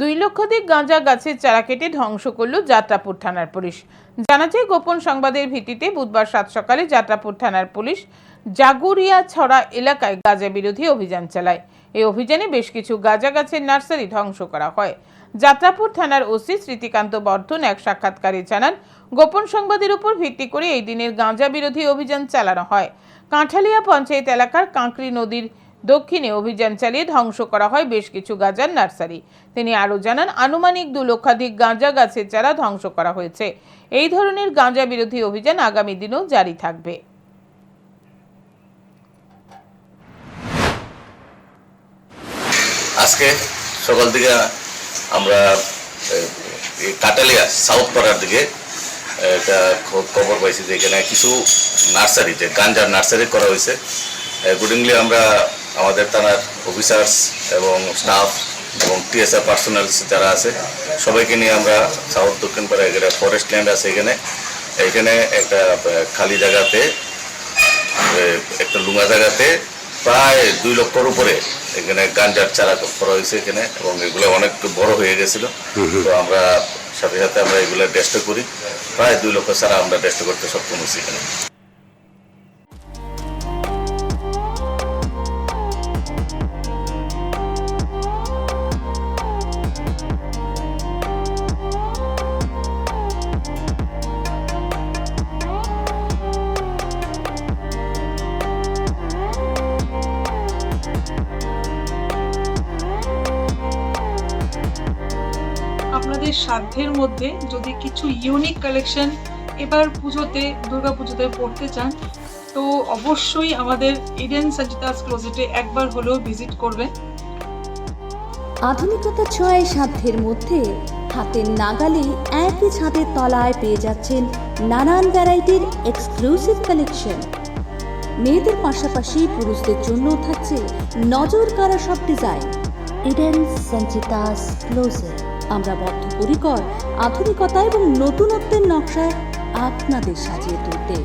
দুই লক্ষাধিক গাঁজা গাছের চারা কেটে ধ্বংস করল যাত্রাপুর থানার পুলিশ। জানা যায়, গোপন সংবাদের ভিত্তিতে বুধবার সাত সকালে যাত্রাপুর থানার পুলিশ জাগুরিয়া ছড়া এলাকায় গাঁজা বিরোধী অভিযান চালায়। এই অভিযানে বেশ কিছু গাঁজা গাছের নার্সারি ধ্বংস করা হয়। যাত্রাপুর থানার ওসি স্মৃতিকান্ত বর্ধন এক সাক্ষাৎকারে জানান, গোপন সংবাদের উপর ভিত্তি করে এই দিনের গাঁজা বিরোধী অভিযান চালানো হয়। কাঁঠালিয়া পঞ্চায়েত এলাকার কাঁকড়ি নদীর দক্ষিণে অভিযান চালিয়ে ধ্বংস করা হয় বেশ কিছু গাঁজার নার্সারি। তিনি আরও জানান, আনুমানিক দু লক্ষাধিক গাঁজা গাছের চারা ধ্বংস করা হয়েছে। এই ধরনের গাঁজা বিরোধী অভিযান আগামী দিনেও জারি থাকবে। আজকে সকাল থেকে আমরা কাটালিয়া, সাউথ পাড়ার দিকে একটা খবর পাইছি যে এখানে কিছু নার্সারিতে গাঞ্জার নার্সারি করা হয়েছে। অ্যাকর্ডিংলি আমরা আমাদের থানার অফিসার্স এবং স্টাফ এবং টিএসআর পার্সোনালস যারা আছে সবাইকে নিয়ে আমরা সাউথ দক্ষিণ পাড়া এখানে ফরেস্ট ল্যান্ড আছে এখানে। এখানে একটা খালি জায়গাতে একটা লুঙা জায়গাতে প্রায় দুই লক্ষর উপরে এখানে গাঞ্জার চারা করা হয়েছে এখানে এবং এগুলো অনেক বড় হয়ে গেছিল। তো আমরা সাথে সাথে আমরা এগুলো টেস্ট করি। প্রায় দুই লক্ষ চারা আমরা টেস্ট করতে সক্ষম হয়েছি এখানে। আপনাদের সাধ্যের মধ্যে যদি কিছু ইউনিক কালেকশন এবার পুজোতে, দুর্গা পুজোতে পড়তে চান, তো অবশ্যই আমাদের ইডেন সঞ্চিতাস ক্লোজেটে একবার হলেও ভিজিট করবেন। আধুনিকতার ছোঁয়ায় সাধ্যের মধ্যে হাতের নাগালে একই ছাদের তলায় পেয়ে যাচ্ছেন নানান ভ্যারাইটির এক্সক্লুসিভ কালেকশন মেয়েদের পাশাপাশি পুরুষদের জন্য থাকছে নজর কাড়া সব ডিজাইন ইডেন সঞ্চিতাস ক্লোজেট আমরা বদ্ধপরিকর আধুনিকতা এবং নতুনত্বের নকশায় আপনাদের সাজিয়ে তুলতে।